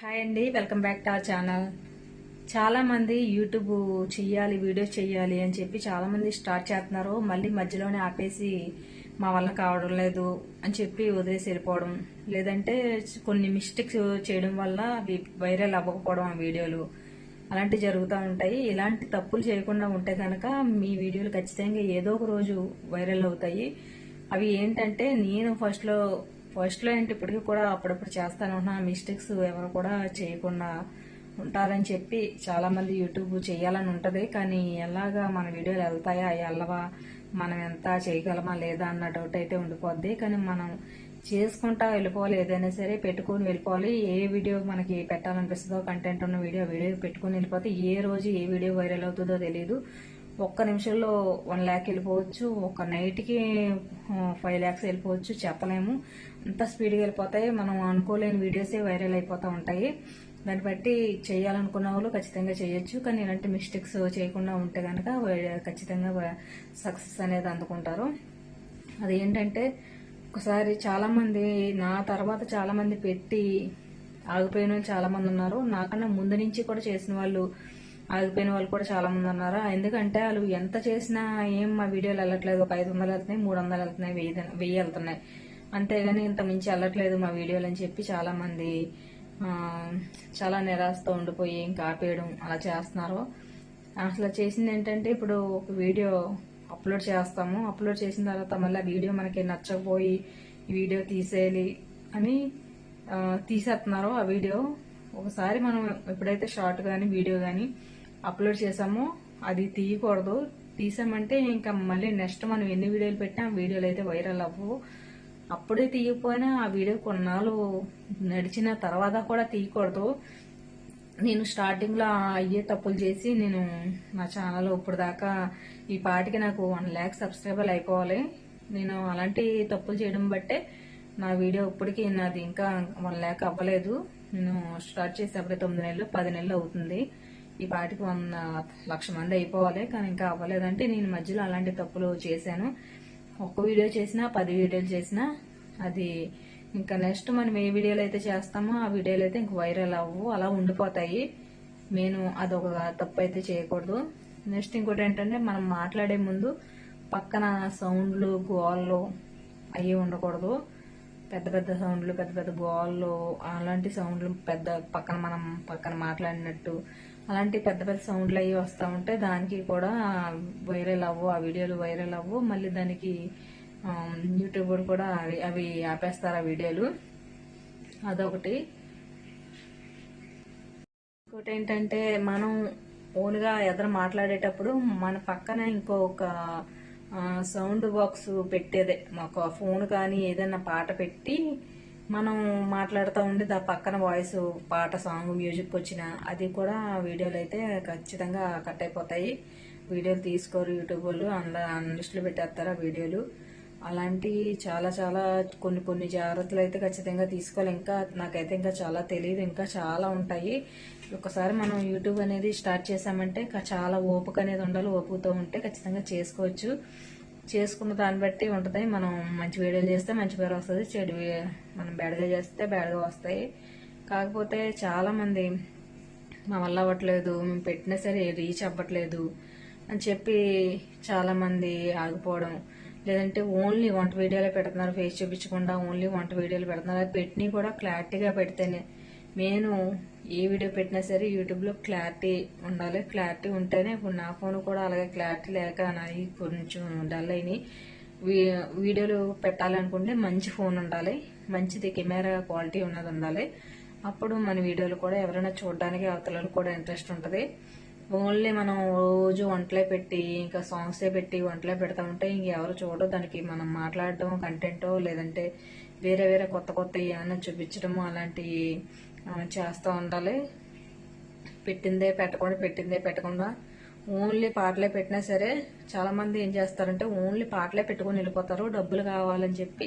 Hi అండి welcome back to our channel చాలామంది YouTube చెయ్యాలి వీడియోస్ చెయ్యాలి అని చెప్పి చాలామంది స్టార్ట్ చేస్తున్నారు. మళ్ళీ మధ్యలోనే ఆపేసి మా వల్ల కావడం లేదు అని చెప్పి వదిలేసి వెళ్ళిపోవడం. లేదంటే కొన్ని మిస్టేక్స్ చేయడం వల్ల అవి వైరల్ అవ్వకపోవడం ఆ వీడియోలు అలాంటివి జరుగుతూ ఉంటాయి. ఇలాంటి తప్పులు చేయకుండా ఉంటే కనుక మీ వీడియోలు ఖచ్చితంగా ఏదో ఒక రోజు వైరల్ అవుతాయి. అవి ఏంటంటే నేను ఫస్ట్లో ఫస్ట్లో ఏంటి? ఇప్పటికీ కూడా అప్పుడప్పుడు చేస్తాను నా మిస్టేక్స్ ఎవరు కూడా చేయకుండా ఉంటారని చెప్పి చాలామంది యూట్యూబ్ చేయాలని ఉంటుంది. కానీ ఎలాగా మన వీడియోలు వెళ్తాయా? వెళ్ళవా మనం ఎంత చేయగలమా లేదా అన్న డౌట్ అయితే ఉండిపోద్ది. కానీ మనం చేసుకుంటా వెళ్ళిపోవాలి. ఏదైనా సరే పెట్టుకొని వెళ్ళిపోవాలి. ఏ వీడియో మనకి పెట్టాలనిపిస్తుందో కంటెంట్ ఉన్న వీడియో వీడియో పెట్టుకొని వెళ్ళిపోతే ఏ రోజు ఏ వీడియో వైరల్ అవుతుందో తెలియదు ఒక్క నిమిషంలో వన్ ల్యాక్ వెళ్ళిపోవచ్చు. ఒక నైట్కి ఫైవ్ ల్యాక్స్ వెళ్ళిపోవచ్చు. చెప్పలేము. అంత స్పీడ్గా వెళ్ళిపోతాయి. మనం అనుకోలేని వీడియోసే వైరల్ అయిపోతూ ఉంటాయి. దాన్ని బట్టి చేయాలనుకున్న వాళ్ళు ఖచ్చితంగా చేయొచ్చు. కానీ ఇలాంటి మిస్టేక్స్ చేయకుండా ఉంటే కనుక ఖచ్చితంగా సక్సెస్ అనేది అందుకుంటారు. అది ఏంటంటే ఒకసారి చాలామంది నా తర్వాత చాలామంది పెట్టి ఆగిపోయిన వాళ్ళు చాలామంది ఉన్నారు. నాకన్నా ముందు నుంచి కూడా చేసిన వాళ్ళు ఆగిపోయిన వాళ్ళు కూడా చాలామంది ఉన్నారు. ఎందుకంటే వాళ్ళు ఎంత చేసినా ఏం మా వీడియోలు వెళ్ళట్లేదు. ఒక ఐదు వందలు వెళ్తున్నాయి మూడు వందలు వెళ్తున్నాయి వెయ్యి వెయ్యి వెళ్తున్నాయి. అంతేగాని ఇంత మించి వెళ్ళట్లేదు మా వీడియోలు అని చెప్పి చాలా మంది చాలా నిరాశతో ఉండిపోయి ఇంకా ఆపేయడం అలా చేస్తున్నారు. అసలు చేసింది ఏంటంటే ఇప్పుడు ఒక వీడియో అప్లోడ్ చేస్తాము. అప్లోడ్ చేసిన తర్వాత మళ్ళీ ఆ వీడియో మనకి నచ్చకపోయి వీడియో తీసేయాలి అని తీసేస్తున్నారు ఆ వీడియో. ఒకసారి మనం ఎప్పుడైతే షార్ట్ కానీ వీడియో కానీ అప్లోడ్ చేసామో అది తీయకూడదు. తీసామంటే ఇంకా మళ్ళీ నెక్స్ట్ మనం ఎన్ని వీడియోలు పెట్టినా ఆ వీడియోలు అయితే వైరల్ అవ్వవు అప్పుడే తీయకపోయినా ఆ వీడియో కొన్నాళ్ళు నడిచిన తర్వాత కూడా తీయకూడదు. నేను స్టార్టింగ్లో అయ్యే తప్పులు చేసి నేను నా ఛానల్ ఇప్పుడు దాకా ఈ పాటికి నాకు వన్ ల్యాక్ సబ్స్క్రైబర్లు అయిపోవాలి. నేను అలాంటి తప్పులు చేయడం బట్టే నా వీడియో ఇప్పటికీ నాది ఇంకా వన్ ల్యాక్ అవ్వలేదు. నేను స్టార్ట్ చేసేప్పుడే తొమ్మిది నెలలు పది నెలలు అవుతుంది. ఈ పాటికి వన్ లక్ష మంది అయిపోవాలి. కానీ ఇంకా అవ్వలేదంటే నేను మధ్యలో అలాంటి తప్పులు చేశాను. ఒక్క వీడియో చేసినా పది వీడియోలు చేసినా అది ఇంకా నెక్స్ట్ మనం ఏ వీడియోలు అయితే చేస్తామో ఆ వీడియోలు అయితే ఇంక వైరల్ అవ్వు అలా ఉండిపోతాయి. నేను అదొక తప్పు అయితే చేయకూడదు. నెక్స్ట్ ఇంకోటి ఏంటంటే మనం మాట్లాడే ముందు పక్కన సౌండ్లు గోళ్ళు అవి ఉండకూడదు. పెద్ద పెద్ద సౌండ్లు పెద్ద పెద్ద గోళ్ళు అలాంటి సౌండ్లు పెద్ద పక్కన మనం పక్కన మాట్లాడినట్టు అలాంటి పెద్ద పెద్ద సౌండ్లు అవి వస్తూ ఉంటే దానికి కూడా వైరల్ అవ్వు ఆ వీడియోలు వైరల్ అవ్వు. మళ్ళీ దానికి యూట్యూబ్ కూడా అవి అవి ఆపేస్తారు ఆ వీడియోలు. అదొకటి. ఇంకోటి ఏంటంటే మనం ఓన్గా ఎదురు మాట్లాడేటప్పుడు మన పక్కన ఇంకొక సౌండ్ బాక్స్ పెట్టేదే. మాకు ఫోన్ కానీ ఏదైనా పాట పెట్టి మనం మాట్లాడుతూ ఉండి దా పక్కన వాయిస్ పాట సాంగ్ మ్యూజిక్ వచ్చిన అది కూడా వీడియోలు అయితే ఖచ్చితంగా కట్ అయిపోతాయి. వీడియోలు తీసుకోరు యూట్యూబ్ వాళ్ళు అందులో లిస్టులు పెట్టేస్తారు ఆ వీడియోలు. అలాంటి చాలా చాలా కొన్ని కొన్ని జాగ్రత్తలు అయితే ఖచ్చితంగా తీసుకోవాలి. ఇంకా నాకైతే ఇంకా చాలా తెలియదు ఇంకా చాలా ఉంటాయి. ఒకసారి మనం యూట్యూబ్ అనేది స్టార్ట్ చేసామంటే చాలా ఓపిక అనేది ఉండాలి ఓపికతో ఉంటే ఖచ్చితంగా చేసుకోవచ్చు. చేసుకున్న దాన్ని బట్టి ఉంటుంది. మనం మంచి వీడియోలు చేస్తే మంచి పేరు వస్తుంది చెడు మనం బ్యాడ్గా చేస్తే బ్యాడ్గా వస్తాయి. కాకపోతే చాలా మంది మా వల్ల అవ్వట్లేదు మేము పెట్టినా సరే రీచ్ అవ్వట్లేదు అని చెప్పి చాలామంది ఆగిపోవడం. లేదంటే ఓన్లీ వంట వీడియోలే పెడుతున్నారు ఫేస్ చూపించకుండా ఓన్లీ వంట వీడియోలు పెడుతున్నారు. అది పెట్టినవి కూడా క్లారిటీగా పెడితేనే నేను ఏ వీడియో పెట్టినా సరే యూట్యూబ్లో క్లారిటీ ఉండాలి. క్లారిటీ ఉంటేనే ఇప్పుడు నా ఫోన్ కూడా అలాగే క్లారిటీ లేక నాయి కొంచెం డల్ అయినాయి. వీ- వీడియోలు పెట్టాలనుకుంటే మంచి ఫోన్ ఉండాలి. మంచిది కెమెరా క్వాలిటీ ఉన్నది ఉండాలి. అప్పుడు మన వీడియోలు కూడా ఎవరైనా చూడడానికి అవతలకు కూడా ఇంట్రెస్ట్ ఉంటుంది. ఓన్లీ మనం రోజు వంటలే పెట్టి ఇంకా సాంగ్సే పెట్టి వంటలే పెడతా ఉంటే ఇంకెవరు చూడరు. దానికి మనం మాట్లాడడం కంటెంటో లేదంటే వేరే వేరే కొత్త కొత్త ఏమైనా చూపించడము అలాంటివి చేస్తూ ఉండాలి. పెట్టిందే పెట్టకుండా పెట్టిందే పెట్టకుండా. ఓన్లీ పాటలే పెట్టినా సరే చాలా మంది ఏం చేస్తారంటే ఓన్లీ పాటలే పెట్టుకొని వెళ్ళిపోతారు. డబ్బులు కావాలని చెప్పి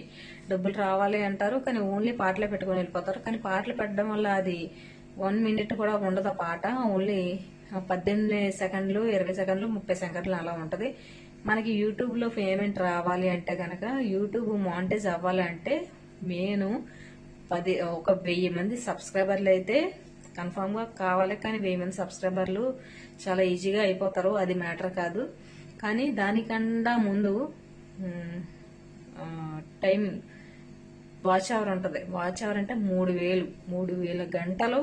డబ్బులు రావాలి అంటారు కానీ ఓన్లీ పాటలే పెట్టుకొని వెళ్ళిపోతారు. కానీ పాటలు పెట్టడం వల్ల అది వన్ మినిట్ కూడా ఉండదు ఆ పాట. ఓన్లీ పద్దెనిమిది సెకండ్లు ఇరవై సెకండ్లు ముప్పై సెకండ్లు అలా ఉంటుంది. మనకి యూట్యూబ్లో పేమెంట్ రావాలి అంటే కనుక యూట్యూబ్ మానిటైజ్ అవ్వాలి అంటే మెయిన్ పది ఒక వెయ్యి మంది సబ్స్క్రైబర్లు అయితే కన్ఫామ్గా కావాలి. కానీ వెయ్యి మంది సబ్స్క్రైబర్లు చాలా ఈజీగా అయిపోతారు. అది మ్యాటర్ కాదు. కానీ దానికన్నా ముందు టైం వాచ్ అవర్ ఉంటుంది. వాచ్ అవర్ అంటే మూడు వేలు. మూడు వేల గంటలు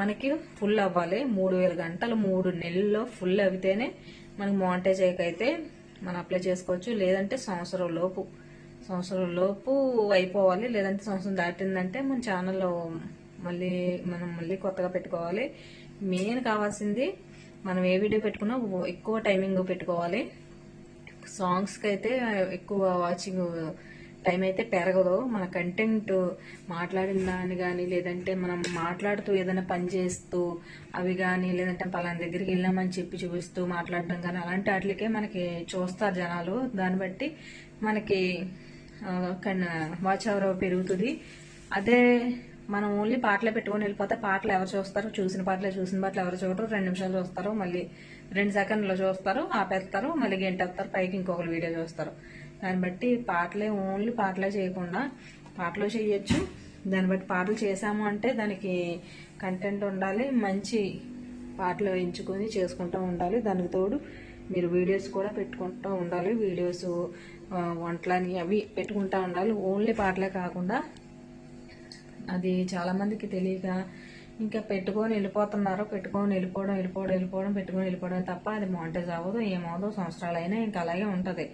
మనకి ఫుల్ అవ్వాలి. మూడు వేల గంటలు మూడు నెలల్లో ఫుల్ అవితేనే మనకి మోనిటైజ్ అయితే మనం అప్లై చేసుకోవచ్చు. లేదంటే సంవత్సరం లోపు. సంవత్సరం లోపు అయిపోవాలి. లేదంటే సంవత్సరం దాటిందంటే మన ఛానల్లో మళ్ళీ మనం మళ్ళీ కొత్తగా పెట్టుకోవాలి. మెయిన్ కావాల్సింది మనం ఏ వీడియో పెట్టుకున్నా ఎక్కువ టైమింగ్ పెట్టుకోవాలి. సాంగ్స్కి అయితే ఎక్కువ వాచింగ్ టైం అయితే పెరగదు. మన కంటెంట్ మాట్లాడిన దాన్ని కానీ లేదంటే మనం మాట్లాడుతూ ఏదైనా పని చేస్తూ అవి కానీ లేదంటే పలానా దగ్గరికి వెళ్ళామని చెప్పి చూపిస్తూ మాట్లాడడం కానీ అలాంటి వాటికే మనకి చూస్తారు జనాలు. దాన్ని బట్టి మనకి వాచ్ అవర్ పెరుగుతుంది. అదే మనం ఓన్లీ పాటలే పెట్టుకొని వెళ్ళిపోతే పాటలు ఎవరు చూస్తారు? చూసిన పాటలే చూసిన పాటలు ఎవరు చూడరు? రెండు నిమిషాలు చూస్తారు మళ్ళీ రెండు సెకండ్లో చూస్తారు ఆపేస్తారు మళ్ళీ గంటేస్తారు పైకి ఇంకొకరు వీడియో చూస్తారు. దాన్ని బట్టి పాటలే ఓన్లీ పాటలే చేయకుండా పాటలు చేయొచ్చు. దాన్ని బట్టి పాటలు చేసాము అంటే దానికి కంటెంట్ ఉండాలి మంచి పాటలు ఎంచుకొని చేసుకుంటూ ఉండాలి. దానికి తోడు మీరు వీడియోస్ కూడా పెట్టుకుంటూ ఉండాలి. వీడియోస్ వంటలని అవి పెట్టుకుంటా ఉండాలి. ఓన్లీ పాటలే కాకుండా అది చాలామందికి తెలియక ఇంకా పెట్టుకొని వెళ్ళిపోతున్నారు. పెట్టుకొని వెళ్ళిపోవడం వెళ్ళిపోవడం వెళ్ళిపోవడం పెట్టుకొని వెళ్ళిపోవడం తప్ప అది మానిటైజ్ అవ్వదు ఏమవుదో సంవత్సరాలైనా ఇంకా అలాగే ఉంటుంది.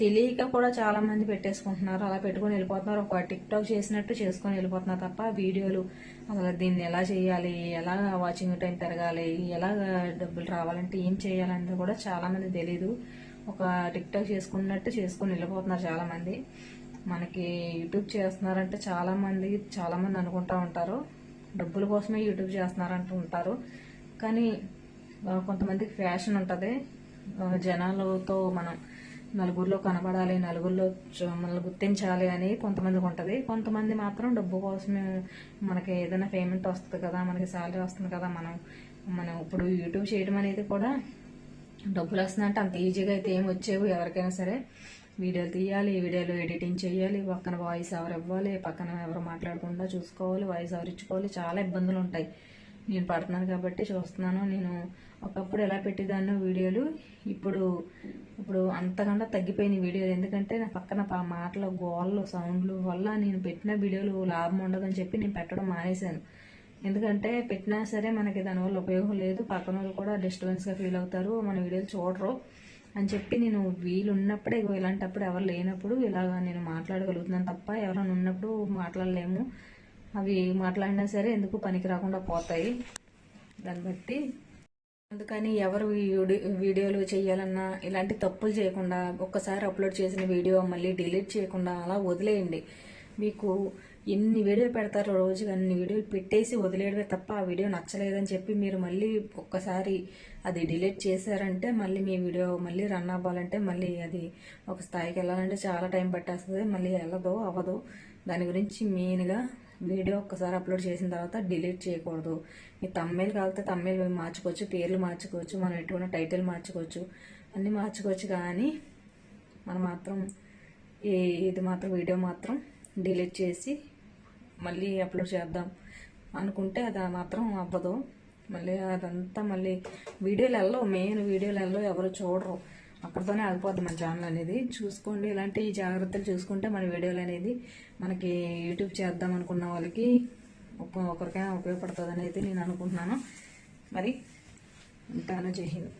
తెలియక కూడా చాలా మంది పెట్టేసుకుంటున్నారు. అలా పెట్టుకొని వెళ్ళిపోతున్నారు. ఒక టిక్ టాక్ చేసినట్టు చేసుకొని వెళ్ళిపోతున్నారు తప్ప వీడియోలు అసలు దీన్ని ఎలా చేయాలి ఎలా వాచింగ్ టైం పెరగాలి ఎలా డబ్బులు రావాలంటే ఏం చేయాలనేది కూడా చాలా మంది తెలియదు ఒక టిక్ టాక్ చేసుకున్నట్టు చేసుకుని వెళ్ళిపోతున్నారు చాలామంది. మనకి యూట్యూబ్ చేస్తున్నారంటే చాలామంది చాలామంది అనుకుంటూ ఉంటారు. డబ్బుల కోసమే యూట్యూబ్ చేస్తున్నారంటూ ఉంటారు. కానీ కొంతమందికి ఫ్యాషన్ ఉంటుంది. జనాలతో మనం నలుగురిలో కనబడాలి నలుగురిలో మనల్ని గుర్తించాలి అని కొంతమందికి ఉంటుంది. కొంతమంది మాత్రం డబ్బు కోసమే మనకి ఏదైనా పేమెంట్ వస్తుంది కదా మనకి శాలరీ వస్తుంది కదా మనం మనం ఇప్పుడు యూట్యూబ్ చేయడం అనేది కూడా డబ్బులు వస్తున్నాయంటే అంత ఈజీగా అయితే ఏం వచ్చేవి ఎవరికైనా సరే. వీడియోలు తీయాలి వీడియోలు ఎడిటింగ్ చేయాలి పక్కన వాయిస్ ఎవరు ఇవ్వాలి పక్కన ఎవరు మాట్లాడకుండా చూసుకోవాలి వాయిస్ ఎవరు ఇచ్చుకోవాలి చాలా ఇబ్బందులు ఉంటాయి. నేను పడుతున్నాను కాబట్టి చూస్తున్నాను. నేను ఒకప్పుడు ఎలా పెట్టేదాన్నో వీడియోలు ఇప్పుడు ఇప్పుడు అంతకన్నా తగ్గిపోయిన వీడియోలు. ఎందుకంటే నా పక్కన పా మాటలు గోళ్ళు సౌండ్లు వల్ల నేను పెట్టిన వీడియోలు లాభం ఉండదని చెప్పి నేను పెట్టడం మానేశాను. ఎందుకంటే పెట్టినా సరే మనకి దానివల్ల ఉపయోగం లేదు. పక్కన వాళ్ళు కూడా డిస్టర్బెన్స్గా ఫీల్ అవుతారు. మన వీడియోలు చూడరు. అని చెప్పి నేను వీలు ఉన్నప్పుడే ఇగో ఇలాంటప్పుడు ఎవరు లేనప్పుడు ఇలాగా నేను మాట్లాడగలుగుతున్నాను తప్ప ఎవరైనా ఉన్నప్పుడు మాట్లాడలేము. అవి మాట్లాడినా సరే ఎందుకు పనికి రాకుండా పోతాయి. దాన్ని బట్టి అందుకని ఎవరు వీడియో వీడియోలు చేయాలన్నా ఇలాంటి తప్పులు చేయకుండా ఒక్కసారి అప్లోడ్ చేసిన వీడియో మళ్ళీ డిలీట్ చేయకుండా అలా వదిలేయండి. మీకు ఎన్ని వీడియోలు పెడతారో రోజుకి అన్ని వీడియోలు పెట్టేసి వదిలేయడమే తప్ప ఆ వీడియో నచ్చలేదని చెప్పి మీరు మళ్ళీ ఒక్కసారి అది డిలీట్ చేశారంటే మళ్ళీ మీ వీడియో మళ్ళీ రన్ అవ్వాలంటే మళ్ళీ అది ఒక స్థాయికి వెళ్ళాలంటే చాలా టైం పట్టేస్తుంది. మళ్ళీ వెళ్ళదు అవ్వదు దాని గురించి మెయిన్గా వీడియో ఒక్కసారి అప్లోడ్ చేసిన తర్వాత డిలీట్ చేయకూడదు. మీ తమ్మేలు కాకపోతే తమ్మేలు మార్చుకోవచ్చు పేర్లు మార్చుకోవచ్చు మనం ఎటువంటి టైటిల్ మార్చుకోవచ్చు అన్నీ మార్చుకోవచ్చు కానీ మనం మాత్రం ఏ ఇది మాత్రం వీడియో మాత్రం డిలీట్ చేసి మళ్ళీ అప్లోడ్ చేద్దాం అనుకుంటే అది మాత్రం అవ్వదు. మళ్ళీ అదంతా మళ్ళీ వీడియోలు వెళ్ళవు. మెయిన్ వీడియోలు వెళ్ళవు. ఎవరు చూడరు. అక్కడితోనే ఆగిపోద్ది మన ఛానల్ అనేది. చూసుకోండి. ఇలాంటి జాగ్రత్తలు చూసుకుంటే మన వీడియోలు అనేది మనకి యూట్యూబ్ చేద్దాం అనుకున్న వాళ్ళకి ఒక్క- ఒకరికైనా ఉపయోగపడుతుంది అనేది నేను అనుకుంటున్నాను. మరి ఉంటాను. జై హింద్.